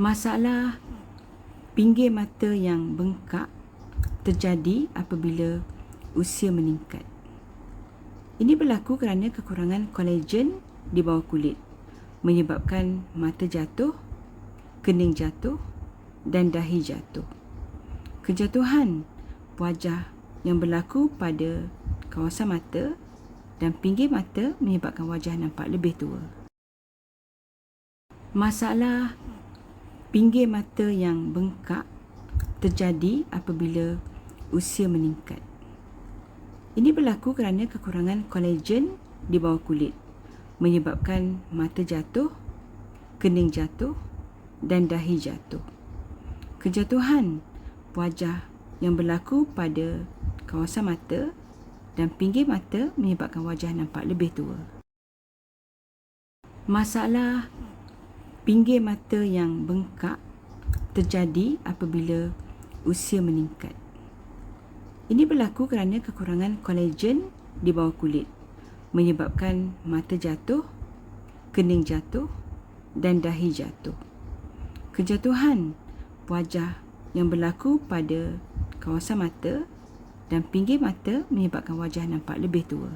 Masalah pinggir mata yang bengkak terjadi apabila usia meningkat. Ini berlaku kerana kekurangan kolagen di bawah kulit menyebabkan mata jatuh, kening jatuh dan dahi jatuh. Kejatuhan wajah yang berlaku pada kawasan mata dan pinggir mata menyebabkan wajah nampak lebih tua. Masalah pinggir mata yang bengkak terjadi apabila usia meningkat. Ini berlaku kerana kekurangan kolagen di bawah kulit menyebabkan mata jatuh, kening jatuh dan dahi jatuh. Kejatuhan wajah yang berlaku pada kawasan mata dan pinggir mata menyebabkan wajah nampak lebih tua. Masalah pinggir mata yang bengkak terjadi apabila usia meningkat. Ini berlaku kerana kekurangan kolagen di bawah kulit menyebabkan mata jatuh, kening jatuh dan dahi jatuh. Kejatuhan wajah yang berlaku pada kawasan mata dan pinggir mata menyebabkan wajah nampak lebih tua.